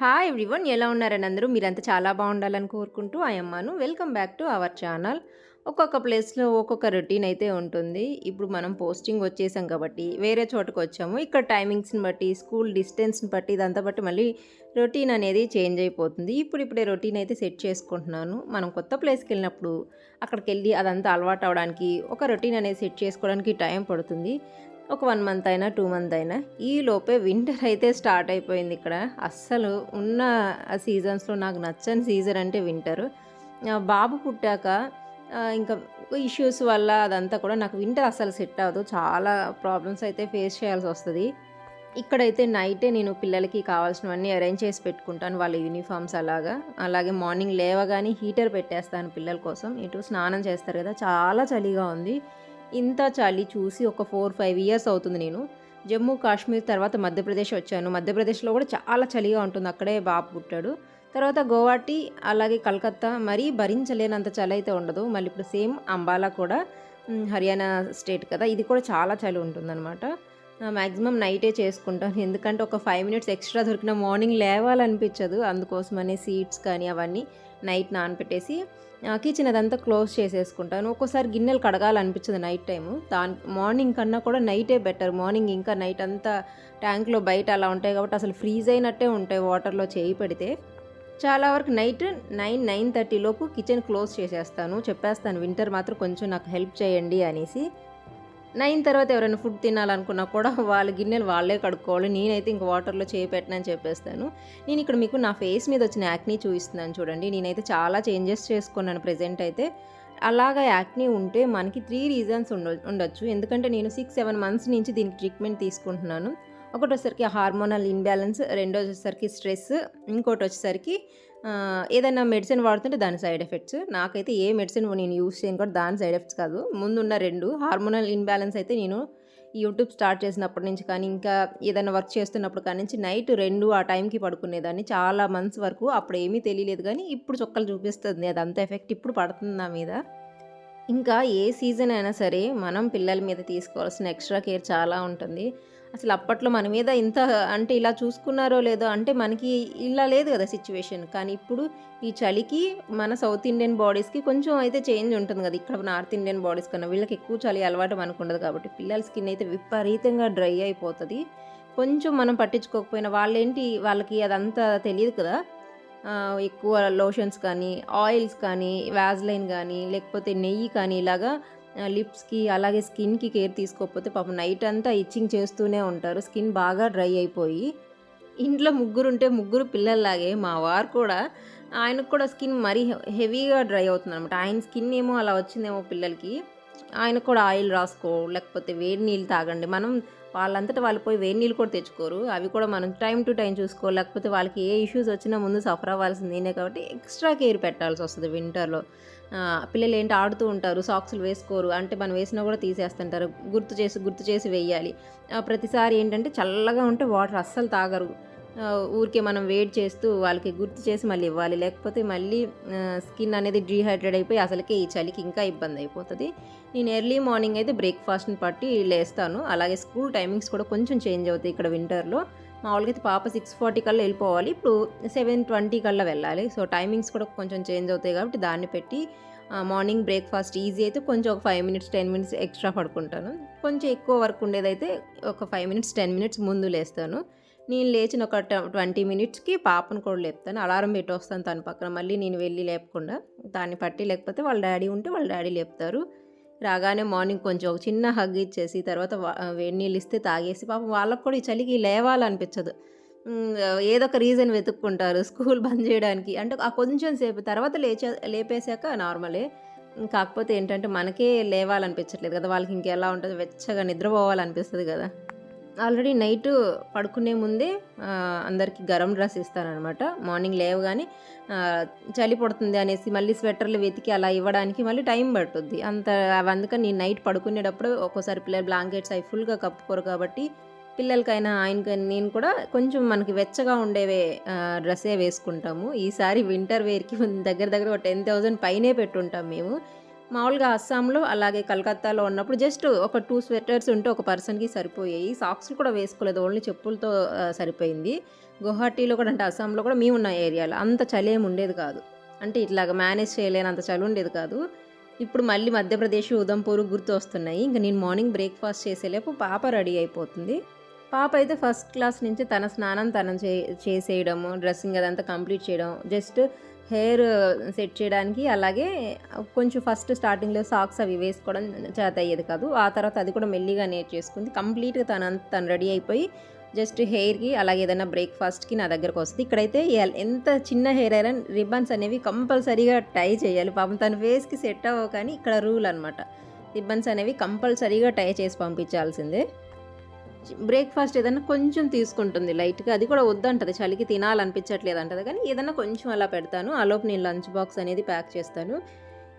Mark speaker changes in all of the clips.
Speaker 1: Hi everyone ఎలా ఉన్నారని అందరూ? మీరంతా చాలా బాగుండాలని కోరుకుంటూ అయ్యమ్మను welcome back to our channel ఒక్కొక్క ప్లేస్లో ఒక్కొక్క రొటీన్ అయితే ఉంటుంది. ఇప్పుడు మనం పోస్టింగ్ వచ్చేసాం కాబట్టి వేరే చోటకు వచ్చాము. ఇక్కడ టైమింగ్స్ని బట్టి స్కూల్ డిస్టెన్స్ని బట్టి ఇదంతా బట్టి మళ్ళీ రొటీన్ అనేది చేంజ్ అయిపోతుంది. ఇప్పుడు ఇప్పుడే రొటీన్ అయితే సెట్ చేసుకుంటున్నాను. మనం కొత్త ప్లేస్కి వెళ్ళినప్పుడు అక్కడికి వెళ్ళి అదంతా అలవాటు అవడానికి ఒక రొటీన్ అనేది సెట్ చేసుకోవడానికి టైం పడుతుంది. ఒక వన్ మంత్ అయినా టూ మంత్ అయినా ఈ లోపే వింటర్ అయితే స్టార్ట్ అయిపోయింది ఇక్కడ. అస్సలు ఉన్న సీజన్స్లో నాకు నచ్చని సీజన్ అంటే వింటర్ బాబు పుట్టాక ఇంకా ఇష్యూస్ వల్ల అదంతా కూడా నాకు వింటర్ అస్సలు సెట్ అవ్వదు. చాలా ప్రాబ్లమ్స్ అయితే ఫేస్ చేయాల్సి వస్తుంది. ఇక్కడైతే నైటే నేను పిల్లలకి కావాల్సినవన్నీ అరేంజ్ చేసి పెట్టుకుంటాను వాళ్ళ యూనిఫామ్స్ అలాగా. అలాగే మార్నింగ్ లేవగానే హీటర్ పెట్టేస్తాను పిల్లల కోసం. ఇటు స్నానం చేస్తారు కదా చాలా చలిగా ఉంది. ఇంత చలి చూసి ఒక ఫోర్ ఫైవ్ ఇయర్స్ అవుతుంది నేను. జమ్మూ కాశ్మీర్ తర్వాత మధ్యప్రదేశ్ వచ్చాను. మధ్యప్రదేశ్లో కూడా చాలా చలిగా ఉంటుంది. అక్కడే బాబు పుట్టాడు. తర్వాత గోవాటి అలాగే కలకత్తా మరీ భరించలేనంత చలి అయితే ఉండదు. మళ్ళీ ఇప్పుడు సేమ్ అంబాలా కూడా హర్యానా స్టేట్ కదా ఇది కూడా చాలా చలి ఉంటుందన్నమాట. మ్యాక్సిమం నైటే చేసుకుంటాను. ఎందుకంటే ఒక ఫైవ్ మినిట్స్ ఎక్స్ట్రా దొరికిన మార్నింగ్ లేవాలనిపించదు. అందుకోసమనే సీట్స్ కానీ అవన్నీ నైట్ నానపెట్టేసి కిచెన్ అదంతా క్లోజ్ చేసేసుకుంటాను. ఒక్కోసారి గిన్నెలు కడగాలనిపించదు నైట్ టైము దాని మార్నింగ్ కన్నా కూడా నైటే బెటర్ మార్నింగ్ ఇంకా నైట్ అంతా ట్యాంక్లో బయట అలా ఉంటాయి కాబట్టి అసలు ఫ్రీజ్ అయినట్టే ఉంటాయి వాటర్లో చేయి పెడితే. చాలా వరకు నైట్ నైన్ నైన్ థర్టీ లోపు కిచెన్ క్లోజ్ చేసేస్తాను. చెప్పేస్తాను వింటర్ మాత్రం కొంచెం నాకు హెల్ప్ చేయండి అనేసి. నైన్ తర్వాత ఎవరైనా ఫుడ్ తినాలనుకున్నా కూడా వాళ్ళ గిన్నెలు వాళ్ళే కడుక్కోవాలి. నేనైతే ఇంక వాటర్లో చేపెట్టనని చెప్పేస్తాను. నేను ఇక్కడ మీకు నా ఫేస్ మీద వచ్చిన యాక్ని చూపిస్తున్నాను చూడండి. నేనైతే చాలా చేంజెస్ చేసుకున్నాను ప్రెజెంట్ అయితే. అలాగా యాక్నీ ఉంటే మనకి త్రీ రీజన్స్ ఉండ ఉండొచ్చు. ఎందుకంటే నేను సిక్స్ సెవెన్ మంత్స్ నుంచి దీనికి ట్రీట్మెంట్ తీసుకుంటున్నాను. ఒకటి వచ్చేసరికి హార్మోనల్ ఇన్బ్యాలెన్స్ రెండో వచ్చేసరికి స్ట్రెస్ ఇంకోటి వచ్చేసరికి ఏదైనా మెడిసిన్ వాడుతుంటే దాని సైడ్ ఎఫెక్ట్స్ నాకైతే ఏ మెడిసిన్ నేను యూస్ చేయను కూడా దాని సైడ్ ఎఫెక్ట్స్ కాదు. ముందున్న రెండు హార్మోనల్ ఇన్బ్యాలెన్స్ అయితే నేను యూట్యూబ్ స్టార్ట్ చేసినప్పటి నుంచి కానీ ఇంకా ఏదైనా వర్క్ చేస్తున్నప్పుడు కానీ నుంచి నైట్ రెండు ఆ టైంకి పడుకునేదాన్ని. చాలా మంత్స్ వరకు అప్పుడు ఏమీ తెలియలేదు కానీ ఇప్పుడు చొక్కలు చూపిస్తుంది. అది అంత ఎఫెక్ట్ ఇప్పుడు పడుతుంది నా మీద. ఇంకా ఏ సీజన్ అయినా సరే మనం పిల్లల మీద తీసుకోవాల్సిన ఎక్స్ట్రా కేర్ చాలా ఉంటుంది. అసలు అప్పట్లో మన మీద ఇంత అంటే ఇలా చూసుకున్నారో లేదో అంటే మనకి ఇలా లేదు కదా సిచ్యువేషన్ కానీ ఇప్పుడు ఈ చలికి మన సౌత్ ఇండియన్ బాడీస్కి కొంచెం అయితే చేంజ్ ఉంటుంది కదా. ఇక్కడ నార్త్ ఇండియన్ బాడీస్ కన్నా వీళ్ళకి ఎక్కువ చలి అలవాటు మనకు ఉండదు కాబట్టి పిల్లల స్కిన్ అయితే విపరీతంగా డ్రై అయిపోతుంది. కొంచెం మనం పట్టించుకోకపోయినా వాళ్ళేంటి వాళ్ళకి అదంతా తెలియదు కదా. ఎక్కువ లోషన్స్ కానీ ఆయిల్స్ కానీ వ్యాజ్లైన్ కానీ లేకపోతే నెయ్యి కానీ ఇలాగా లిప్స్కి అలాగే స్కిన్కి కేర్ తీసుకోకపోతే పాపం నైట్ అంతా ఇచ్చింగ్ చేస్తూనే ఉంటారు. స్కిన్ బాగా డ్రై అయిపోయి. ఇంట్లో ముగ్గురు ఉంటే ముగ్గురు పిల్లల్లాగే మా వారు కూడా ఆయనకు కూడా స్కిన్ మరీ హెవీగా డ్రై అవుతుంది అనమాట ఆయన స్కిన్ ఏమో అలా వచ్చిందేమో పిల్లలకి. ఆయనకు కూడా ఆయిల్ రాసుకో లేకపోతే వేడి నీళ్ళు తాగండి. మనం వాళ్ళంతటా వాళ్ళు పోయి వేడి నీళ్ళు కూడా తెచ్చుకోరు. అవి కూడా మనం టైం టు టైం చూసుకో లేకపోతే వాళ్ళకి ఏ ఇష్యూస్ వచ్చినా ముందు సఫర్ అవ్వాల్సిందేనే కాబట్టి ఎక్స్ట్రా కేర్ పెట్టాల్సి వస్తుంది వింటర్లో. పిల్లలు ఏంటి ఆడుతూ ఉంటారు సాక్స్లు వేసుకోరు అంటే మనం వేసినా కూడా తీసేస్తుంటారు గుర్తు చేసి గుర్తు చేసి వేయాలి. ప్రతిసారి ఏంటంటే చల్లగా ఉంటే వాటర్ అస్సలు తాగరు. ఊరికే మనం వెయిట్ చేస్తూ వాళ్ళకి గుర్తు చేసి మళ్ళీ ఇవ్వాలి. లేకపోతే మళ్ళీ స్కిన్ అనేది డీహైడ్రేట్ అయిపోయి అసలుకే ఈ చలికి ఇంకా ఇబ్బంది అయిపోతుంది. నేను ఎర్లీ మార్నింగ్ అయితే బ్రేక్ఫాస్ట్ని పట్టి లేస్తాను. అలాగే స్కూల్ టైమింగ్స్ కూడా కొంచెం చేంజ్ అవుతాయి ఇక్కడ వింటర్లో. మామూలుగా అయితే పాప సిక్స్ ఫార్టీ కల్లా వెళ్ళిపోవాలి. ఇప్పుడు సెవెన్ ట్వంటీ కల్లా వెళ్ళాలి. సో టైమింగ్స్ కూడా కొంచెం చేంజ్ అవుతాయి కాబట్టి దాన్ని పెట్టి మార్నింగ్ బ్రేక్ఫాస్ట్ ఈజీ అయితే కొంచెం ఒక five minutes ten minutes extra పడుకుంటాను. కొంచెం ఎక్కువ వర్క్ ఉండేదైతే ఒక ఫైవ్ మినిట్స్ టెన్ మినిట్స్ ముందు లేస్తాను. నేను లేచిన ఒక ట్వంటీ మినిట్స్కి పాపను కూడా లేపుతాను. అలారం పెట్టి వస్తాను తన పక్కన. మళ్ళీ నేను వెళ్ళి లేపకుండా దాన్ని పట్టి లేకపోతే వాళ్ళ డాడీ ఉంటే వాళ్ళ డాడీ లేపుతారు. రాగానే మార్నింగ్ కొంచెం ఒక చిన్న హగ్ ఇచ్చేసి తర్వాత వేడి నీళ్ళు ఇస్తే తాగేసి పాపం వాళ్ళకు కూడా ఈ చలికి లేవాలనిపించదు. ఏదో ఒక రీజన్ వెతుక్కుంటారు స్కూల్ బంద్ చేయడానికి. అంటే ఆ కొంచెం సేపు తర్వాత లేచే లేపేశాక నార్మలే. కాకపోతే ఏంటంటే మనకే లేవాలనిపించట్లేదు కదా వాళ్ళకి ఇంకెలా ఉంటుంది? వెచ్చగా నిద్రపోవాలనిపిస్తుంది కదా. ఆల్రెడీ నైట్ పడుకునే ముందే అందరికీ గరం డ్రెస్ ఇస్తానమాట మార్నింగ్ లేవగానే చలి పడుతుంది అనేసి మళ్ళీ స్వెటర్లు వెతికి అలా ఇవ్వడానికి మళ్ళీ టైం పట్టుద్ది. అంత అందుకని నేను నైట్ పడుకునేటప్పుడు ఒక్కోసారి పిల్లలు బ్లాంకెట్స్ అవి ఫుల్గా కప్పుకోరు కాబట్టి పిల్లలకైనా ఆయనకైనా నేను కూడా కొంచెం మనకి వెచ్చగా ఉండేవే డ్రెస్సే వేసుకుంటాము. ఈసారి వింటర్ వేర్కి దగ్గర దగ్గర ఒక టెన్ థౌజండ్ పైనే పెట్టుంటాం మేము. మామూలుగా అస్సాంలో అలాగే కలకత్తాలో ఉన్నప్పుడు జస్ట్ ఒక టూ స్వెటర్స్ ఉంటే ఒక పర్సన్కి సరిపోయాయి. సాక్స్లు కూడా వేసుకోలేదు. ఓన్లీ చెప్పులతో సరిపోయింది. గుహాటీలో కూడా అంటే అస్సాంలో కూడా మేము ఉన్న ఏరియాలో అంత చలి ఏమి ఉండేది కాదు. అంటే ఇట్లాగ మేనేజ్ చేయలేనంత చలి ఉండేది కాదు. ఇప్పుడు మళ్ళీ మధ్యప్రదేశ్ ఉదంపూర్ గుర్తు వస్తున్నాయి. ఇంకా నేను మార్నింగ్ బ్రేక్ఫాస్ట్ చేసేలేపు పాప రెడీ అయిపోతుంది. పాప అయితే ఫస్ట్ క్లాస్ నుంచి తన స్నానం తనం చే చేసేయడము డ్రెస్సింగ్ అదంతా కంప్లీట్ చేయడం జస్ట్ హెయిర్ సెట్ చేయడానికి అలాగే కొంచెం ఫస్ట్ స్టార్టింగ్లో సాక్స్ అవి వేసుకోవడం చేత అయ్యేది కాదు. ఆ తర్వాత అది కూడా మెల్లిగా నేర్చేసుకుంది కంప్లీట్గా తన తను రెడీ అయిపోయి జస్ట్ హెయిర్కి అలాగే ఏదైనా బ్రేక్ఫాస్ట్కి నా దగ్గరకు వస్తుంది. ఇక్కడైతే ఎంత చిన్న హెయిర్ అయినా రిబ్బన్స్ అనేవి కంపల్సరీగా టై చేయాలి. పాపం తన ఫేస్కి సెట్ అవ్వవు కానీ ఇక్కడ రూల్ అనమాట రిబ్బన్స్ అనేవి కంపల్సరీగా టై చేసి పంపించాల్సిందే. బ్రేక్ఫాస్ట్ ఏదైనా కొంచెం తీసుకుంటుంది. లైట్గా అది కూడా వద్దంటది. చలికి తినాలనిపించట్లేదు అంటది కానీ ఏదైనా కొంచెం అలా పెడతాను. ఆలోపు నేను లంచ్ బాక్స్ అనేది ప్యాక్ చేస్తాను.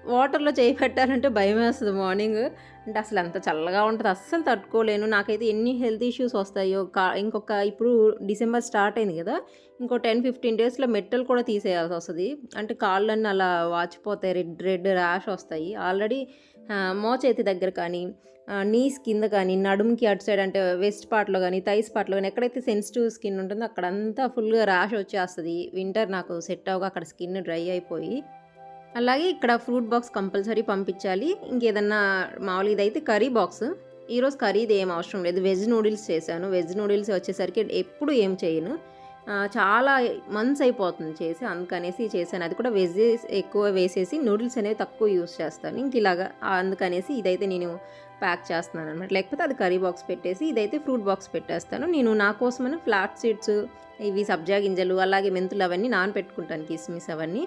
Speaker 1: వాటర్లో చేయి పెట్టాలంటే భయం వేస్తుంది మార్నింగ్. అంటే అసలు అంత చల్లగా ఉంటుంది. అస్సలు తట్టుకోలేను. నాకైతే ఎన్ని హెల్త్ ఇష్యూస్ వస్తాయో కా ఇంకొక ఇప్పుడు డిసెంబర్ స్టార్ట్ అయింది కదా. ఇంకో టెన్ ఫిఫ్టీన్ డేస్లో మెట్టలు కూడా తీసేయాల్సి వస్తుంది. అంటే కాళ్ళన్నీ అలా వాచిపోతాయి. రెడ్ రెడ్ ర్యాష్ వస్తాయి. ఆల్రెడీ మోచేతి దగ్గర కానీ నీస్ కింద కానీ నడుముకి అటు సైడ్ అంటే వెస్ట్ పార్ట్లో కానీ థైస్ పార్ట్లో కానీ ఎక్కడైతే సెన్సిటివ్ స్కిన్ ఉంటుందో అక్కడంతా ఫుల్గా ర్యాష్ వచ్చేస్తుంది. వింటర్ నాకు సెట్ అవ్వగా అక్కడ స్కిన్ డ్రై అయిపోయి. అలాగే ఇక్కడ ఫ్రూట్ బాక్స్ కంపల్సరీ పంపించాలి. ఇంకేదన్నా మామూలుగా ఇదైతే కర్రీ బాక్స్. ఈరోజు కర్రీది ఏం అవసరం లేదు. వెజ్ నూడిల్స్ చేశాను. వెజ్ నూడిల్స్ వచ్చేసరికి ఎప్పుడు ఏం చేయను. చాలా మంత్స్ అయిపోతుంది చేసి అందుకనేసి చేశాను. అది కూడా వెజ్ ఎక్కువ వేసేసి నూడిల్స్ అనేవి తక్కువ యూస్ చేస్తాను. ఇంక ఇలాగా అందుకనేసి ఇదైతే నేను ప్యాక్ చేస్తున్నాను అనమాట లేకపోతే అది కర్రీ బాక్స్ పెట్టేసి ఇదైతే ఫ్రూట్ బాక్స్ పెట్టేస్తాను. నేను నా కోసమని ఫ్లాట్ సీడ్స్ ఇవి సబ్జా గింజలు అలాగే మెంతులు అవన్నీ నానపెట్టుకుంటాను కిస్మిస్ అవన్నీ.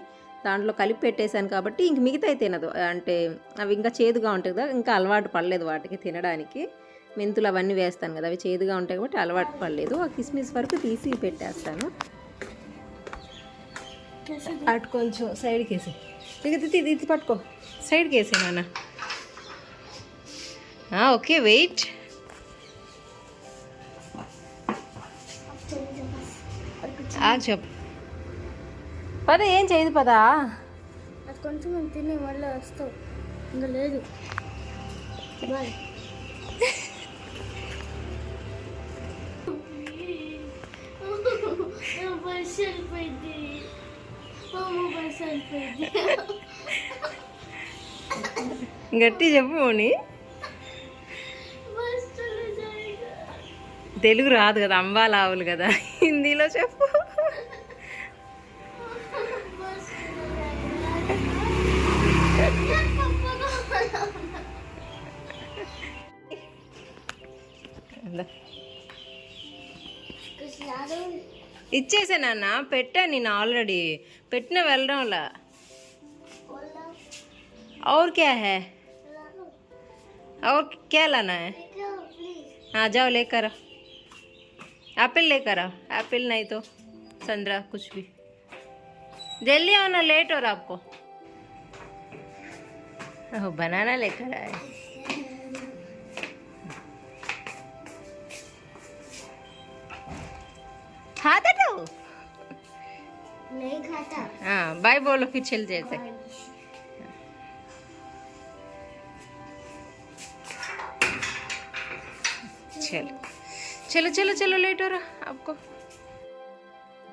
Speaker 1: దాంట్లో కలిపి పెట్టేశాను కాబట్టి ఇంక మిగతా తినదు. అంటే అవి ఇంకా చేదుగా ఉంటాయి కదా ఇంకా అలవాటు పడలేదు వాటికి తినడానికి. మెంతులు అవన్నీ వేస్తాను కదా అవి చేదుగా ఉంటాయి కాబట్టి అలవాటు పడలేదు. ఆ కిస్మిస్ వరకు తీసి పెట్టేస్తాను. అటు కొంచెం సైడ్కి వేసి ఇది ఇది పట్టుకో. సైడ్కి వేసి నాన్న. Okay wait. చెప్పు. పద ఏం చేయదు పదా?
Speaker 2: అది కొంచెం తిని మళ్ళీ వస్తావు. ఇంకా లేదు.
Speaker 1: గట్టి చెప్పు మోని. తెలుగు రాదు కదా అంబాలావులు కదా హిందీలో చెప్పు
Speaker 2: बस चले जाएगा पापा को कुछ ला दो
Speaker 1: ఇచ్చేసా నాన్న పెట్టా నేను ఆల్రెడీ పెట్టిన వెళ్ళడంలా
Speaker 2: बोला
Speaker 1: और क्या है
Speaker 2: ला दो
Speaker 1: और क्या लाना है
Speaker 2: देखो प्लीज
Speaker 1: हाँ जाओ लेकर आओ एप्पल लेकर आओ एप्पल नहीं तो संतरा कुछ भी। जल्दी आओ ना लेट हो रहा आपको। ओह बनाना लेकर आए। हाथ हटाओ
Speaker 2: नहीं खाता।
Speaker 1: हाँ बाय बोलो फिर चल जाते చలో చలో చలో చలో లేటోరా అప్పుకో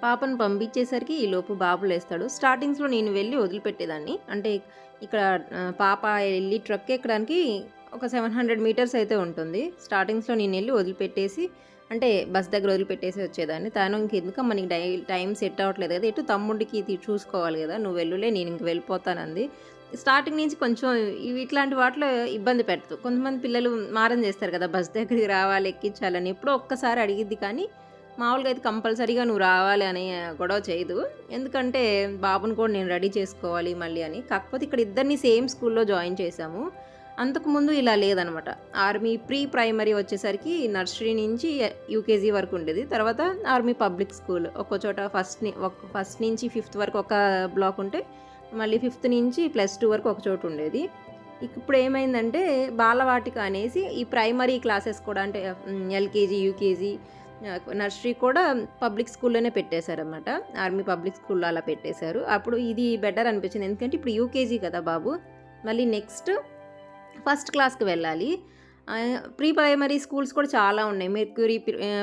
Speaker 1: పాపను పంపించేసరికి ఈ లోపు బాబు లేస్తాడు. స్టార్టింగ్స్లో నేను వెళ్ళి వదిలిపెట్టేదాన్ని. అంటే ఇక్కడ పాప వెళ్ళి ట్రక్ ఎక్కడానికి ఒక సెవెన్ హండ్రెడ్ మీటర్స్ అయితే ఉంటుంది. స్టార్టింగ్స్లో నేను వెళ్ళి వదిలిపెట్టేసి అంటే బస్ దగ్గర వదిలిపెట్టేసి వచ్చేదాన్ని. తను ఇంకెందుకు మనకి డై టైం సెట్ అవ్వట్లేదు కదా. ఎటు తమ్ముడికి ఇది చూసుకోవాలి కదా. నువ్వు వెళ్ళులే నేను ఇంక వెళ్ళిపోతానంది. స్టార్టింగ్ నుంచి కొంచెం ఇవి ఇట్లాంటి వాటిలో ఇబ్బంది పెడతారు. కొంతమంది పిల్లలు మారం చేస్తారు కదా బస్ దగ్గరికి రావాలి ఎక్కించాలని. ఎప్పుడో ఒక్కసారి అడిగిద్ది కానీ మామూలుగా అయితే కంపల్సరీగా నువ్వు రావాలి అని గొడవ చేయదు. ఎందుకంటే బాబుని కూడా నేను రెడీ చేసుకోవాలి మళ్ళీ అని. కాకపోతే ఇక్కడ ఇద్దరిని సేమ్ స్కూల్లో జాయిన్ చేశాము. అంతకుముందు ఇలా లేదనమాట. ఆర్మీ ప్రీ ప్రైమరీ వచ్చేసరికి నర్సరీ నుంచి యూకేజీ వరకు ఉండేది. తర్వాత ఆర్మీ పబ్లిక్ స్కూల్ ఒక్కో చోట ఫస్ట్ ఫస్ట్ నుంచి ఫిఫ్త్ వరకు ఒక బ్లాక్ ఉంటే మళ్ళీ ఫిఫ్త్ నుంచి ప్లస్ టూ వరకు ఒక చోటు ఉండేది. ఇప్పుడు ఏమైందంటే బాలవాటిక అనేసి ఈ ప్రైమరీ క్లాసెస్ కూడా అంటే ఎల్కేజీ యూకేజీ నర్సరీ కూడా పబ్లిక్ స్కూల్లోనే పెట్టేశారనమాట ఆర్మీ పబ్లిక్ స్కూల్లో అలా పెట్టేశారు. అప్పుడు ఇది బెటర్ అనిపించింది. ఎందుకంటే ఇప్పుడు యూకేజీ కదా బాబు. మళ్ళీ నెక్స్ట్ ఫస్ట్ క్లాస్కి వెళ్ళాలి. ప్రీ ప్రైమరీ స్కూల్స్ కూడా చాలా ఉన్నాయి. మెర్క్యూరీ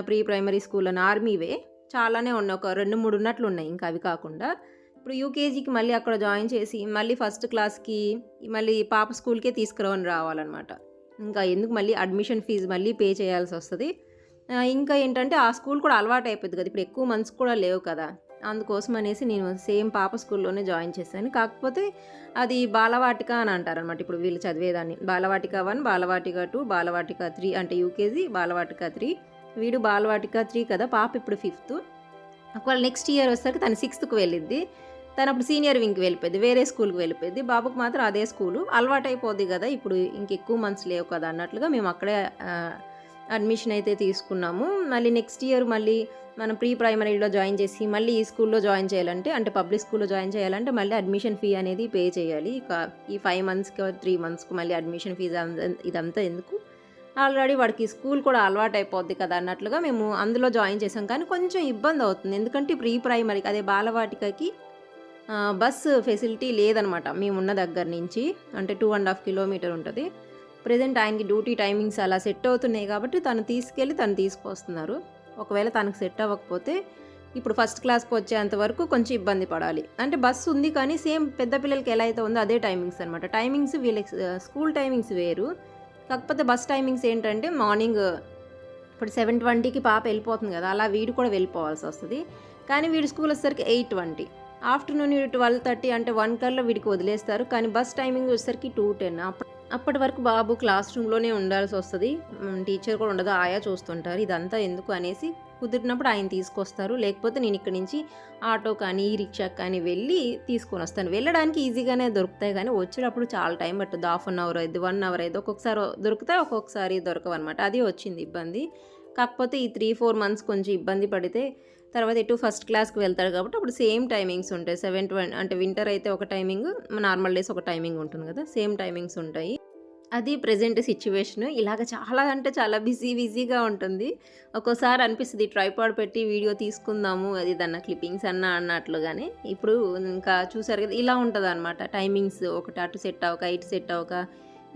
Speaker 1: ప్రీ ప్రైమరీ స్కూల్ అని ఆర్మీవే. చాలానే ఉన్నాయి. ఒక రెండు మూడు ఉన్నట్లు ఉన్నాయి. ఇంకా అవి కాకుండా ఇప్పుడు యూకేజీకి మళ్ళీ అక్కడ జాయిన్ చేసి మళ్ళీ ఫస్ట్ క్లాస్కి మళ్ళీ పాప స్కూల్కే తీసుకురావని రావాలన్నమాట. ఇంకా ఎందుకు మళ్ళీ అడ్మిషన్ ఫీజు మళ్ళీ పే చేయాల్సి వస్తుంది. ఇంకా ఏంటంటే ఆ స్కూల్ కూడా అలవాటు అయిపోద్ది కదా. ఇప్పుడు ఎక్కువ మంత్స్ కూడా లేవు కదా. అందుకోసం అనేసి నేను సేమ్ పాప స్కూల్లోనే జాయిన్ చేశాను. కాకపోతే అది బాలవాటిక అని అంటారనమాట ఇప్పుడు వీళ్ళు చదివేదాన్ని. Balvatika one Balvatika two Balvatika three అంటే యూకేజీ బాలవాటిక త్రీ. వీడు బాలవాటిక త్రీ కదా. పాప ఇప్పుడు ఫిఫ్త్. ఒకవేళ నెక్స్ట్ ఇయర్ వచ్చేసరికి తను సిక్స్త్కి వెళ్ళిద్ది. తను అప్పుడు సీనియర్ వింగ్కి వెళ్ళిపోయింది వేరే స్కూల్కి వెళ్ళిపోయింది. బాబుకు మాత్రం అదే స్కూలు. అలవాటు కదా ఇప్పుడు ఇంకెక్కువ మంత్స్ లేవు కదా అన్నట్లుగా మేము అక్కడే అడ్మిషన్ అయితే తీసుకున్నాము. మళ్ళీ నెక్స్ట్ ఇయర్ మళ్ళీ మనం ప్రీ ప్రైమరీలో జాయిన్ చేసి మళ్ళీ ఈ స్కూల్లో జాయిన్ చేయాలంటే అంటే పబ్లిక్ స్కూల్లో జాయిన్ చేయాలంటే మళ్ళీ అడ్మిషన్ ఫీ అనేది పే చేయాలి. ఇక ఈ ఫైవ్ మంత్స్కి త్రీ మంత్స్కి మళ్ళీ అడ్మిషన్ ఫీజు ఇదంతా ఎందుకు? ఆల్రెడీ వాడికి స్కూల్ కూడా అలవాటు అయిపోద్ది కదా అన్నట్లుగా మేము అందులో జాయిన్ చేసాం. కానీ కొంచెం ఇబ్బంది అవుతుంది ఎందుకంటే ప్రీ ప్రైమరీకి అదే బాలవాటికకి బస్సు ఫెసిలిటీ లేదనమాట. మేము ఉన్న దగ్గర నుంచి. అంటే టూ అండ్ హాఫ్ కిలోమీటర్ ఉంటుంది. ప్రజెంట్ ఆయనకి డ్యూటీ టైమింగ్స్ అలా సెట్ అవుతున్నాయి కాబట్టి తను తీసుకెళ్ళి తను తీసుకొస్తున్నారు. ఒకవేళ తనకు సెట్ అవ్వకపోతే ఇప్పుడు ఫస్ట్ క్లాస్కి వచ్చేంత వరకు కొంచెం ఇబ్బంది పడాలి. అంటే బస్సు ఉంది కానీ సేమ్ పెద్ద పిల్లలకి ఎలా అయితే ఉందో అదే టైమింగ్స్ అనమాట టైమింగ్స్ వీళ్ళకి స్కూల్ టైమింగ్స్ వేరు. కాకపోతే బస్ టైమింగ్స్ ఏంటంటే మార్నింగ్ ఇప్పుడు సెవెన్ ట్వంటీకి పాప వెళ్ళిపోతుంది కదా అలా వీడు కూడా వెళ్ళిపోవాల్సి వస్తుంది. కానీ వీడి స్కూల్ వచ్చేసరికి eight twenty afternoon twelve thirty అంటే వన్ కల్లా వీడికి వదిలేస్తారు. కానీ బస్ టైమింగ్ వచ్చేసరికి టూ టెన్. అప్పటి వరకు బాబు క్లాస్ రూమ్లోనే ఉండాల్సి వస్తుంది. టీచర్ కూడా ఉండదు. ఆయా చూస్తుంటారు. ఇదంతా ఎందుకు అనేసి కుదిరినప్పుడు ఆయన తీసుకొస్తారు. లేకపోతే నేను ఇక్కడి నుంచి ఆటో కానీ ఈ రిక్షా కానీ వెళ్ళి తీసుకొని వస్తాను. వెళ్ళడానికి ఈజీగానే దొరుకుతాయి. కానీ వచ్చేటప్పుడు చాలా టైం పట్టుద్ది. హాఫ్ అన్ అవర్ అయితే వన్ అవర్ అయితే ఒక్కొక్కసారి దొరుకుతాయి ఒక్కొక్కసారి దొరకవన్నమాట. అది వచ్చింది ఇబ్బంది. కాకపోతే ఈ త్రీ ఫోర్ మంత్స్ కొంచెం ఇబ్బంది పడితే తర్వాత ఎటు ఫస్ట్ క్లాస్కి వెళ్తాడు కాబట్టి అప్పుడు సేమ్ టైమింగ్స్ ఉంటాయి. సెవెన్ ట్వంటీ అంటే వింటర్ అయితే ఒక టైమింగ్ నార్మల్ డేస్ ఒక టైమింగ్ ఉంటుంది కదా. సేమ్ టైమింగ్స్ ఉంటాయి. అది ప్రజెంట్ సిచ్యువేషన్ ఇలాగ చాలా అంటే చాలా బిజీ బిజీగా ఉంటుంది. ఒక్కోసారి అనిపిస్తుంది ట్రైపాడ్ పెట్టి వీడియో తీసుకుందాము అది దాన్న క్లిప్పింగ్స్ అన్న అన్నట్లుగానే. ఇప్పుడు ఇంకా చూసారు కదా ఇలా ఉంటుంది అనమాట టైమింగ్స్ ఒకటి అటు సెట్ అవ్వక ఇటు సెట్ అవ్వక.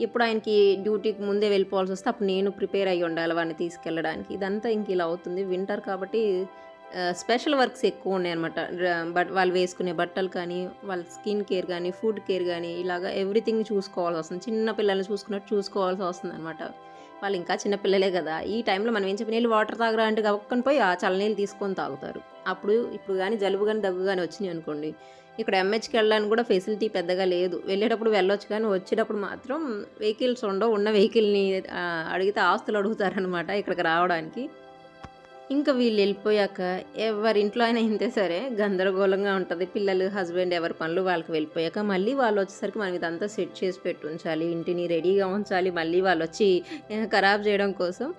Speaker 1: ఎప్పుడు ఆయనకి డ్యూటీకి ముందే వెళ్ళిపోవాల్సి వస్తే అప్పుడు నేను ప్రిపేర్ అయ్యి ఉండాలి వాడిని తీసుకెళ్ళడానికి. ఇదంతా ఇంక ఇలా అవుతుంది. వింటర్ కాబట్టి స్పెషల్ వర్క్స్ ఎక్కువ ఉన్నాయి అనమాట బట్ వాళ్ళు వేసుకునే బట్టలు కానీ వాళ్ళ స్కిన్ కేర్ కానీ ఫుడ్ కేర్ కానీ ఇలాగా ఎవ్రీథింగ్ చూసుకోవాల్సి వస్తుంది. చిన్న పిల్లల్ని చూసుకున్నట్టు చూసుకోవాల్సి వస్తుంది అనమాట వాళ్ళు ఇంకా చిన్నపిల్లలే కదా. ఈ టైంలో మనం ఏం చెప్పి నీళ్ళు వాటర్ తాగరా అంటే గబక్కని పోయి ఆ చల్లనీళ్ళు తీసుకొని తాగుతారు. అప్పుడు ఇప్పుడు కానీ జలుబు కానీ దగ్గు కానీ వచ్చినాయి అనుకోండి. ఇక్కడ ఎంహెచ్కి వెళ్ళడానికి కూడా ఫెసిలిటీ పెద్దగా లేదు. వెళ్ళేటప్పుడు వెళ్ళొచ్చు కానీ వచ్చేటప్పుడు మాత్రం వెహికల్స్ ఉండవు. ఉన్న వెహికల్ని అడిగితే ఆస్తులు అడుగుతారనమాట ఇక్కడికి రావడానికి. ఇంకా వీళ్ళు వెళ్ళిపోయాక ఎవరింట్లో అయినా ఇంతే సరే గందరగోళంగా ఉంటుంది. పిల్లలు హస్బెండ్ ఎవరి పనులు వాళ్ళకి వెళ్ళిపోయాక మళ్ళీ వాళ్ళు వచ్చేసరికి మనం ఇదంతా సెట్ చేసి పెట్టి ఉంచాలి. ఇంటిని రెడీగా ఉంచాలి. మళ్ళీ వాళ్ళు వచ్చి ఖరాబ్ చేయడం కోసం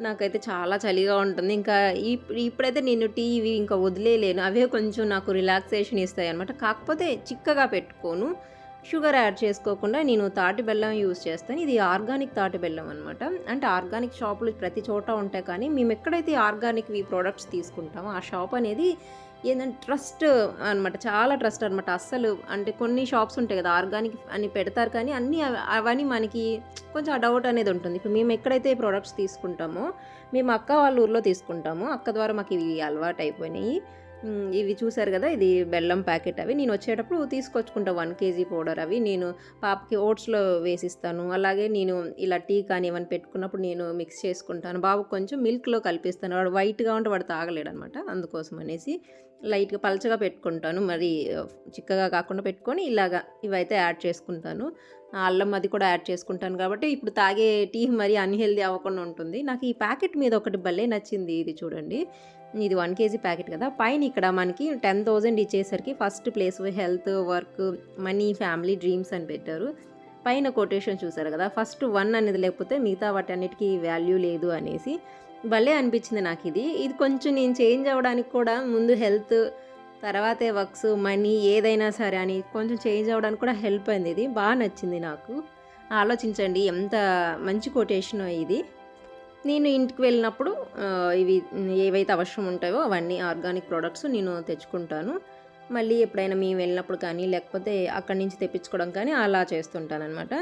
Speaker 1: నాకైతే చాలా చలిగా ఉంటుంది. ఇంకా ఇప్- ఇప్పుడైతే నేను టీవీ ఇంకా వదిలేయలేను. అవే కొంచెం నాకు రిలాక్సేషన్ ఇస్తాయి అనమాట కాకపోతే చిక్కగా పెట్టుకోను. షుగర్ యాడ్ చేసుకోకుండా నేను తాటి బెల్లం యూస్ చేస్తాను. ఇది ఆర్గానిక్ తాటి బెల్లం అనమాట అంటే ఆర్గానిక్ షాపులు ప్రతి చోట ఉంటాయి కానీ మేము ఎక్కడైతే ఆర్గానిక్ ఈ ప్రోడక్ట్స్ తీసుకుంటామో ఆ షాప్ అనేది ఏంటంటే ట్రస్ట్ అనమాట చాలా ట్రస్ట్ అనమాట అస్సలు అంటే కొన్ని షాప్స్ ఉంటాయి కదా ఆర్గానిక్ అని పెడతారు కానీ అన్నీ అవన్నీ మనకి కొంచెం ఆ డౌట్ అనేది ఉంటుంది. ఇప్పుడు మేము ఎక్కడైతే ప్రోడక్ట్స్ తీసుకుంటామో మేము అక్క వాళ్ళ ఊర్లో తీసుకుంటాము. అక్క ద్వారా మాకు ఇవి అలవాటు అయిపోయినాయి. ఇవి చూసారు కదా ఇది బెల్లం ప్యాకెట్ అవి. నేను వచ్చేటప్పుడు తీసుకొచ్చుకుంటా వన్ కేజీ పౌడర్ అవి. నేను పాపకి ఓట్స్లో వేసిస్తాను. అలాగే నేను ఇలా టీ కానీ ఏమైనా పెట్టుకున్నప్పుడు నేను మిక్స్ చేసుకుంటాను. బాబు కొంచెం మిల్క్లో కలిపిస్తాను. వాడు వైట్గా ఉంటే వాడు తాగలేడు అనమాట అందుకోసం అనేసి లైట్గా పలచగా పెట్టుకుంటాను. మరి చిక్కగా కాకుండా పెట్టుకొని ఇలాగా ఇవైతే యాడ్ చేసుకుంటాను. అల్లం అది కూడా యాడ్ చేసుకుంటాను కాబట్టి ఇప్పుడు తాగే టీ మరి అన్హెల్దీ అవ్వకుండా ఉంటుంది. నాకు ఈ ప్యాకెట్ మీద ఒకటి భలే నచ్చింది ఇది చూడండి. ఇది వన్ కేజీ ప్యాకెట్ కదా. పైన ఇక్కడ మనకి ten thousand ఇచ్చేసరికి first place health work money family dreams అని పెట్టారు. పైన కొటేషన్ చూసారు కదా. ఫస్ట్ వన్ అనేది లేకపోతే మిగతా వాటన్నిటికీ వాల్యూ లేదు అనేసి భలే అనిపించింది నాకు ఇది. ఇది కొంచెం నేను చేంజ్ అవ్వడానికి కూడా ముందు హెల్త్ తర్వాతే వర్క్స్ మనీ ఏదైనా సరే అని కొంచెం చేంజ్ అవ్వడానికి కూడా హెల్ప్ అయింది ఇది. బాగా నచ్చింది నాకు. ఆలోచించండి ఎంత మంచి కొటేషన్ ఇది. నేను ఇంటికి వెళ్ళినప్పుడు ఇవి ఏవైతే అవసరం ఉంటాయో అవన్నీ ఆర్గానిక్ ప్రోడక్ట్స్ నేను తెచ్చుకుంటాను. మళ్ళీ ఎప్పుడైనా మేము వెళ్ళినప్పుడు కానీ లేకపోతే అక్కడి నుంచి తెప్పించుకోవడం కానీ అలా చేస్తుంటాను అనమాట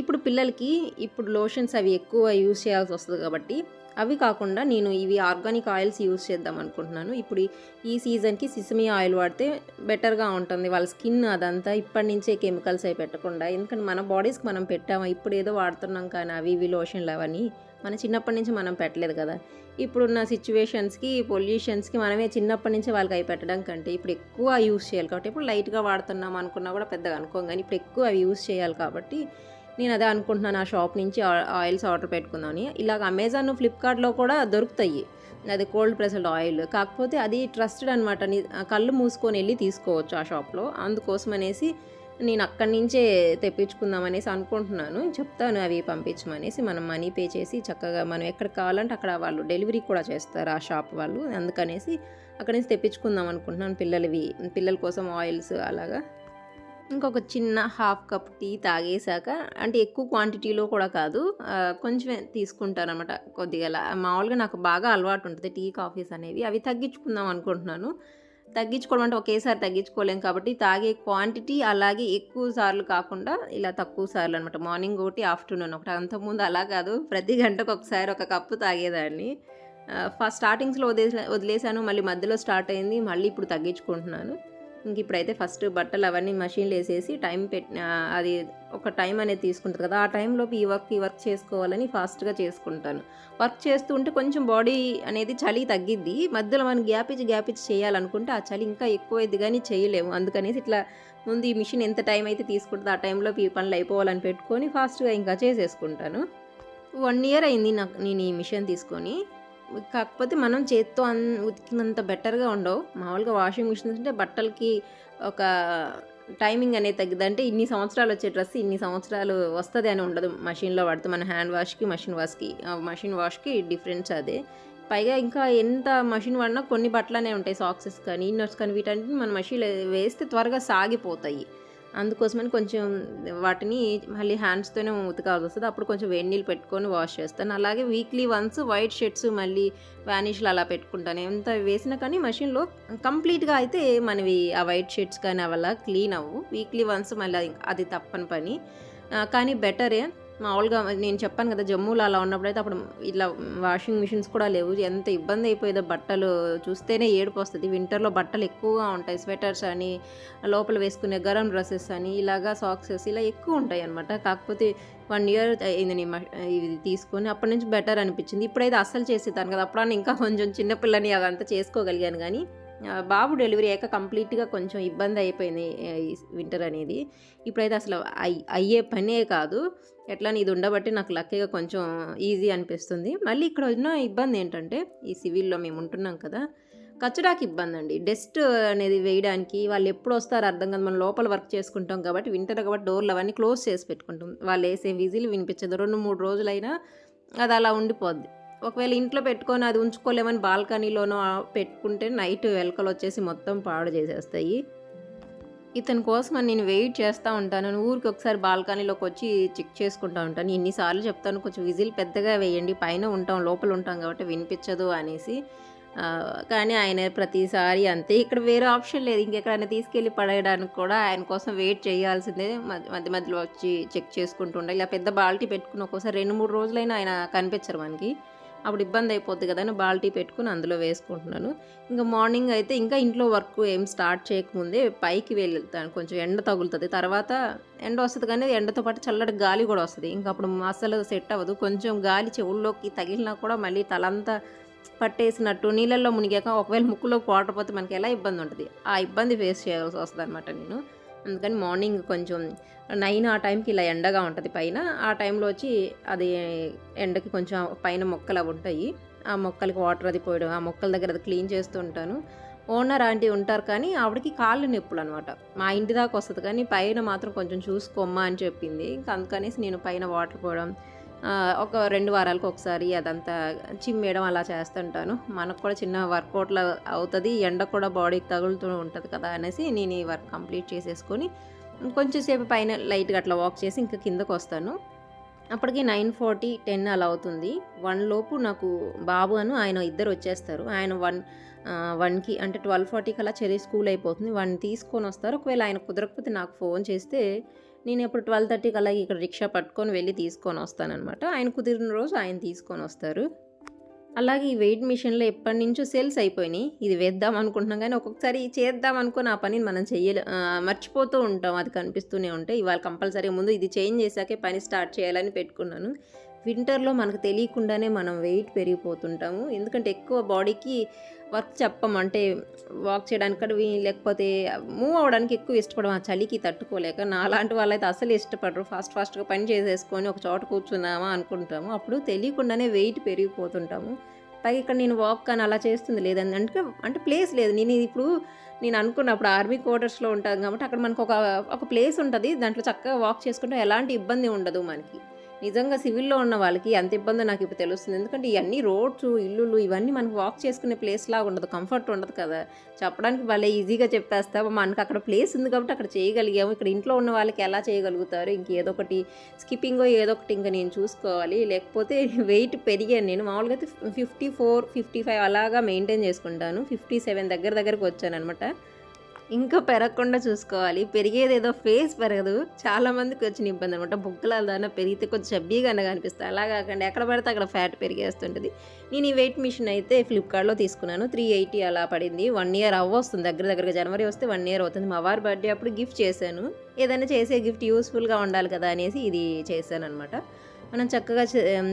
Speaker 1: ఇప్పుడు పిల్లలకి ఇప్పుడు లోషన్స్ అవి ఎక్కువ యూస్ చేయాల్సి వస్తుంది కాబట్టి అవి కాకుండా నేను ఇవి ఆర్గానిక్ ఆయిల్స్ యూస్ చేద్దాం అనుకుంటున్నాను. ఇప్పుడు ఈ- సీజన్కి సిసమి ఆయిల్ వాడితే బెటర్గా ఉంటుంది. వాళ్ళ స్కిన్ అదంతా ఇప్పటి నుంచే కెమికల్స్ అవి పెట్టకుండా ఎందుకంటే మన బాడీస్కి మనం పెట్టాము ఇప్పుడు ఏదో వాడుతున్నాం కానీ అవి ఇవి లోషన్లు అవన్నీ మన చిన్నప్పటి నుంచి మనం పెట్టలేదు కదా. ఇప్పుడున్న సిచ్యువేషన్స్కి పొల్యూషన్స్కి మనమే చిన్నప్పటి నుంచి వాళ్ళకి అవి పెట్టడం కంటే ఇప్పుడు ఎక్కువ యూస్ చేయాలి కాబట్టి ఇప్పుడు లైట్గా వాడుతున్నాం అనుకున్నా కూడా పెద్దగా అనుకోం కానీ ఇప్పుడు ఎక్కువ అవి యూస్ చేయాలి కాబట్టి నేను అదే అనుకుంటున్నాను ఆ షాప్ నుంచి ఆ- ఆయిల్స్ ఆర్డర్ పెట్టుకుందామని. ఇలాగ అమెజాన్ ఫ్లిప్కార్ట్లో కూడా దొరుకుతాయి. అది కోల్డ్ ప్రెస్డ్ ఆయిల్. కాకపోతే అది ట్రస్టెడ్ అనమాట కళ్ళు మూసుకొని వెళ్ళి తీసుకోవచ్చు ఆ షాప్లో. అందుకోసం అనేసి నేను అక్కడి నుంచే తెప్పించుకుందాం అనేసి అనుకుంటున్నాను. చెప్తాను అవి పంపించమనేసి మనం మనీ పే చేసి చక్కగా మనం ఎక్కడ కావాలంటే అక్కడ వాళ్ళు డెలివరీ కూడా చేస్తారు ఆ షాప్ వాళ్ళు. అందుకనేసి అక్కడి నుంచి తెప్పించుకుందాం అనుకుంటున్నాను పిల్లలవి పిల్లల కోసం ఆయిల్స్ అలాగా. ఇంకొక చిన్న హాఫ్ కప్ టీ తాగేశాక అంటే ఎక్కువ క్వాంటిటీలో కూడా కాదు కొంచెమే తీసుకుంటారనమాట కొద్దిగా మామూలుగా నాకు బాగా అలవాటు ఉంటుంది టీ కాఫీస్ అనేవి. అవి తగ్గించుకుందాం అనుకుంటున్నాను. తగ్గించుకోవడం అంటే ఒకేసారి తగ్గించుకోలేం కాబట్టి తాగే క్వాంటిటీ అలాగే ఎక్కువ సార్లు కాకుండా ఇలా తక్కువ సార్లు అనమాట మార్నింగ్ ఒకటి ఆఫ్టర్నూన్ ఒకటి. అంతకుముందు అలా కాదు. ప్రతి గంటకు ఒకసారి ఒక కప్పు తాగేదాన్ని. ఫస్ట్ స్టార్టింగ్స్లో వదిలేసా వదిలేసాను మళ్ళీ మధ్యలో స్టార్ట్ అయింది. మళ్ళీ ఇప్పుడు తగ్గించుకుంటున్నాను. ఇంక ఇప్పుడైతే ఫస్ట్ బట్టలు అవన్నీ మషిన్లు వేసేసి టైం పెట్ అది ఒక టైం అనేది తీసుకుంటుంది కదా ఆ టైంలోపు ఈ వర్క్ ఈ వర్క్ చేసుకోవాలని ఫాస్ట్గా చేసుకుంటాను. వర్క్ చేస్తూ ఉంటే కొంచెం బాడీ అనేది చలి తగ్గిద్ది మధ్యలో మనం గ్యాప్ ఇచ్చి గ్యాప్ ఇచ్చి చేయాలనుకుంటే ఆ చలి ఇంకా ఎక్కువైద్ది కానీ చేయలేము. అందుకనేసి ఇట్లా ముందు ఈ మిషన్ ఎంత టైం అయితే తీసుకుంటుందో ఆ టైంలో ఈ పనులు అయిపోవాలని పెట్టుకొని ఫాస్ట్గా ఇంకా చేసేసుకుంటాను. వన్ ఇయర్ అయింది నాకు నేను ఈ మిషన్ తీసుకొని. కాకపోతే మనం చేత్తో అన్ ఉతికినంత బెటర్గా ఉండవు. మామూలుగా వాషింగ్ మిషన్స్ అంటే బట్టలకి ఒక టైమింగ్ అనేది తగ్గిద్ది. అంటే ఇన్ని సంవత్సరాలు వచ్చే డ్రెస్ ఇన్ని సంవత్సరాలు వస్తుంది అని ఉండదు. మషిన్లో పడితే మన హ్యాండ్ వాష్కి మషిన్ వాష్కి మషిన్ వాష్కి డిఫరెన్స్ అదే. పైగా ఇంకా ఎంత మషిన్ వాడినా కొన్ని బట్టలనే ఉంటాయి సాక్సెస్ కానీ ఇన్నర్స్ కానీ వీటన్నిటిని మన మషిన్లో వేస్తే త్వరగా సాగిపోతాయి. అందుకోసమని కొంచెం వాటిని మళ్ళీ హ్యాండ్స్తోనే ఉతకాల్సి వస్తుంది. అప్పుడు కొంచెం వేడి నీళ్ళు పెట్టుకొని వాష్ చేస్తాను. అలాగే వీక్లీ వన్స్ వైట్ షర్ట్స్ మళ్ళీ వ్యానిష్లు అలా పెట్టుకుంటాను. ఎంత వేసినా కానీ మషిన్లో కంప్లీట్గా అయితే మనవి ఆ వైట్ షర్ట్స్ కానీ అవలా క్లీన్ అవ్వు. వీక్లీ వన్స్ మళ్ళీ అది- అది తప్పని పని. కానీ బెటరే మామూలుగా నేను చెప్పాను కదా జమ్మూలో అలా ఉన్నప్పుడైతే అప్పుడు ఇట్లా వాషింగ్ మిషన్స్ కూడా లేవు. ఎంత ఇబ్బంది అయిపోయేదో బట్టలు చూస్తేనే ఏడుపు వస్తుంది. వింటర్లో బట్టలు ఎక్కువగా ఉంటాయి. స్వెటర్స్ అని లోపల వేసుకునే గరం డ్రెస్సెస్ అని ఇలాగా సాక్సెస్ ఇలా ఎక్కువ ఉంటాయి అనమాట కాకపోతే వన్ ఇయర్ అయింది మ- ఇది తీసుకొని అప్పటి నుంచి బెటర్ అనిపించింది. ఇప్పుడైతే అస్సలు చేసేదాన్ని కదా. అప్పుడు ఇంకా కొంచెం చిన్నపిల్లని అదంతా చేసుకోగలిగాను కానీ బాబు డెలివరీ అయ్యాక కంప్లీట్గా కొంచెం ఇబ్బంది అయిపోయింది వింటర్ అనేది. ఇప్పుడైతే అసలు అయ్యి అయ్యే పనే కాదు. ఎట్లా ఇది ఉండబట్టి నాకు లక్కీగా కొంచెం ఈజీ అనిపిస్తుంది. మళ్ళీ ఇక్కడ ఉన్న ఇబ్బంది ఏంటంటే ఈ సివిల్లో మేము ఉంటున్నాం కదా కచ్చడాకి ఇబ్బంది అండి. డస్ట్ అనేది వేయడానికి వాళ్ళు ఎప్పుడు వస్తారో అర్థం కాదు. మనం లోపల వర్క్ చేసుకుంటాం కాబట్టి వింటర్ కాబట్టి డోర్లు అవన్నీ క్లోజ్ చేసి పెట్టుకుంటాం. వాళ్ళు వేసే విజిల్ వినిపించదు. రెండు మూడు రోజులైనా అది అలా ఉండిపోద్ది. ఒకవేళ ఇంట్లో పెట్టుకొని అది ఉంచుకోలేమని బాల్కనీలోనో పెట్టుకుంటే నైట్ ఎలకలు వచ్చేసి మొత్తం పాడు చేసేస్తాయి. ఇతని కోసం అని నేను వెయిట్ చేస్తూ ఉంటాను. ఊరికి ఒకసారి బాల్కనీలోకి వచ్చి చెక్ చేసుకుంటూ ఉంటాను. ఎన్నిసార్లు చెప్తాను కొంచెం విజిల్ పెద్దగా వేయండి పైన ఉంటాం లోపల ఉంటాం కాబట్టి వినిపించదు అనేసి. కానీ ఆయన ప్రతిసారి అంతే. ఇక్కడ వేరే ఆప్షన్ లేదు. ఇంకెక్కడైనా తీసుకెళ్ళి పడేయడానికి కూడా ఆయన కోసం వెయిట్ చేయాల్సిందే. మధ్య మధ్య మధ్యలో వచ్చి చెక్ చేసుకుంటూ ఉండాలి. ఇలా పెద్ద బాల్టీ పెట్టుకుని ఒక్కోసారి రెండు మూడు రోజులైనా ఆయన కనిపించరు మనకి. అప్పుడు ఇబ్బంది అయిపోద్ది కదా అని బాల్టీ పెట్టుకుని అందులో వేసుకుంటున్నాను. ఇంకా మార్నింగ్ అయితే ఇంకా ఇంట్లో వర్క్ ఏం స్టార్ట్ చేయకముందే పైకి వెళ్తాను. కొంచెం ఎండ తగులుతుంది. తర్వాత ఎండ వస్తుంది కానీ ఎండతో పాటు చల్లటి గాలి కూడా వస్తుంది. ఇంకా అప్పుడు అసలు సెట్ అవ్వదు. కొంచెం గాలి చెవుల్లోకి తగిలినా కూడా మళ్ళీ తలంతా పట్టేసినట్టు నీళ్ళల్లో మునిగాక ఒకవేళ ముక్కులోకి వాటర్ పోతే మనకి ఎలా ఇబ్బంది ఉంటుంది? ఆ ఇబ్బంది ఫేస్ చేయాల్సి వస్తుంది అనమాట నేను. అందుకని మార్నింగ్ కొంచెం నైన్ ఆ టైంకి ఇలా ఎండగా ఉంటుంది పైన. ఆ టైంలో వచ్చి అది ఎండకి కొంచెం పైన మొక్కలు అవి ఉంటాయి. ఆ మొక్కలకి వాటర్ అది పోయడం ఆ మొక్కల దగ్గర అది క్లీన్ చేస్తూ ఉంటాను. ఓనర్ ఆంటీ ఉంటారు కానీ ఆవిడకి కాళ్ళు నొప్పులు అనమాట మా ఇంటి దాకా వస్తుంది కానీ పైన మాత్రం కొంచెం చూసుకోమ్మా అని చెప్పింది. ఇంకా అందుకనేసి నేను పైన వాటర్ పోయడం ఒక రెండు వారాలకు ఒకసారి అదంతా చిమ్మేయడం అలా చేస్తుంటాను. మనకు కూడా చిన్న వర్కౌట్లు అవుతుంది ఎండ కూడా బాడీకి తగులుతూ ఉంటుంది కదా అనేసి నేను ఈ వర్క్ కంప్లీట్ చేసేసుకొని కొంచెంసేపు పైన లైట్గా అట్లా వాక్ చేసి ఇంకా కిందకు వస్తాను. అప్పటికి నైన్ ఫార్టీ టెన్ అలా అవుతుంది. వన్ లోపు నాకు బాబు అను ఆయన ఇద్దరు వచ్చేస్తారు. ఆయన వన్ వన్కి అంటే ట్వెల్వ్ ఫార్టీకి అలా చదివి స్కూల్ అయిపోతుంది. వన్ తీసుకొని వస్తారు. ఒకవేళ ఆయన కుదరకపోతే నాకు ఫోన్ చేస్తే నేను ఇప్పుడు ట్వెల్వ్ థర్టీకి అలాగే ఇక్కడ రిక్షా పట్టుకొని వెళ్ళి తీసుకొని వస్తానమాట ఆయన కుదిరిన రోజు ఆయన తీసుకొని వస్తారు అలాగే ఈ వెయిట్ మిషన్‌లో ఎప్పటినుంచో సేల్స్ అయిపోయినాయి. ఇది వేద్దాం అనుకుంటున్నాం కానీ ఒక్కొక్కసారి చేద్దాం అనుకుని ఆ పనిని మనం చెయ్యలే మర్చిపోతూ ఉంటాం. అది కనిపిస్తూనే ఉంటాయి. ఇవాళ కంపల్సరీ ముందు ఇది చేంజ్ చేశాకే పని స్టార్ట్ చేయాలని పెట్టుకున్నాను. వింటర్‌లో మనకు తెలియకుండానే మనం వెయిట్ పెరిగిపోతుంటాము. ఎందుకంటే ఎక్కువ బాడీకి వర్క్ చెప్పం. అంటే వాక్ చేయడానికి కానీ లేకపోతే మూవ్ అవ్వడానికి ఎక్కువ ఇష్టపడము ఆ చలికి తట్టుకోలేక. నాలాంటి వాళ్ళైతే అసలు ఇష్టపడరు. ఫాస్ట్ ఫాస్ట్‌గా పని చేసేసుకొని ఒక చోట కూర్చుందామా అనుకుంటాము. అప్పుడు తెలియకుండానే వెయిట్ పెరిగిపోతుంటాము. పైగా ఇక్కడ నేను వాక్ కానీ అలా చేస్తుంది లేదని అంటే అంటే ప్లేస్ లేదు. నేను ఇప్పుడు నేను అనుకున్నప్పుడు ఆర్మీ క్వార్టర్స్‌లో ఉంటాను కాబట్టి అక్కడ మనకు ఒక ఒక ప్లేస్ ఉంటుంది దాంట్లో చక్కగా వాక్ చేసుకుంటే ఎలాంటి ఇబ్బంది ఉండదు మనకి. నిజంగా సివిల్‌లో ఉన్న వాళ్ళకి ఎంత ఇబ్బందో నాకు ఇప్పుడు తెలుస్తుంది. ఎందుకంటే ఇవన్నీ రోడ్స్ ఇల్లులు ఇవన్నీ మనకు వాక్ చేసుకునే ప్లేస్‌లాగా ఉండదు. కంఫర్ట్ ఉండదు కదా! చెప్పడానికి భలే ఈజీగా చెప్పేస్తాము. మనకు అక్కడ ప్లేస్ ఉంది కాబట్టి అక్కడ చేయగలిగాము. ఇక్కడ ఇంట్లో ఉన్న వాళ్ళకి ఎలా చేయగలుగుతారు? ఇంకేదో ఒకటి స్కిప్పింగో ఏదో ఒకటి ఇంకా నేను చూసుకోవాలి. లేకపోతే వెయిట్ పెరిగాను నేను. మామూలుగా అయితే 54, 55 అలాగా మెయింటైన్ చేసుకుంటాను. 57 దగ్గర దగ్గరకు వచ్చాననమాట. ఇంకా పెరగకుండా చూసుకోవాలి. పెరిగేది ఏదో ఫేస్ పెరగదు. చాలా మందికి వచ్చిన ఇబ్బంది అనమాట. బుగ్గలు ఏదైనా పెరిగితే కొంచెం చబ్బీగానే కనిపిస్తాయి. అలా కాకుండా ఎక్కడ పడితే అక్కడ ఫ్యాట్ పెరిగేస్తుంటుంది నేను ఈ వెయిట్ మిషన్ అయితే ఫ్లిప్‌కార్ట్‌లో తీసుకున్నాను. 380 అలా పడింది. వన్ ఇయర్ అవ్వొస్తుంది. దగ్గర దగ్గరగా జనవరి వస్తే వన్ ఇయర్ అవుతుంది. మా వారి బర్త్‌డే అప్పుడు గిఫ్ట్ చేశాను. ఏదైనా చేసే గిఫ్ట్ యూస్ఫుల్గా ఉండాలి కదా! అనేసి ఇది చేశాను అనమాట మనం చక్కగా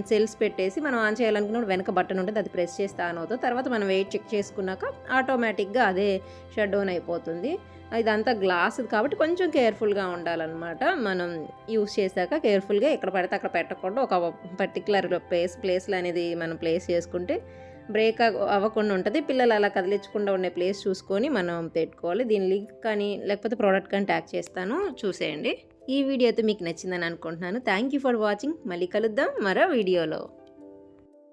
Speaker 1: సెల్స్ పెట్టేసి మనం ఆన్ చేయాలనుకున్నప్పుడు వెనక బటన్ ఉంటుంది అది ప్రెస్ చేస్తే ఆన్ అవుతుంది తర్వాత మనం వెయిట్ చెక్ చేసుకున్నాక ఆటోమేటిక్‌గా అదే షట్ డౌన్ అయిపోతుంది. ఇదంతా గ్లాస్‌ది కాబట్టి కొంచెం కేర్‌ఫుల్‌గా ఉండాలన్నమాట మనం యూస్ చేశాక కేర్‌ఫుల్‌గా ఎక్కడ పడితే అక్కడ పెట్టకుండా ఒక పర్టిక్యులర్ ప్లేస్ ప్లేస్లు అనేది మనం ప్లేస్ చేసుకుంటే బ్రేక్ అవ్వకుండా ఉంటుంది పిల్లలు అలా కదిలించకుండా ఉండే ప్లేస్ చూసుకొని మనం పెట్టుకోవాలి. దీని లింక్ కానీ లేకపోతే ప్రోడక్ట్ కానీ ట్యాగ్ చేస్తాను. చూసేయండి. ఈ వీడియోతో మీకు నచ్చిందని అనుకుంటున్నాను. Thank you for watching. మళ్ళీ కలుద్దాం మరో వీడియోలో.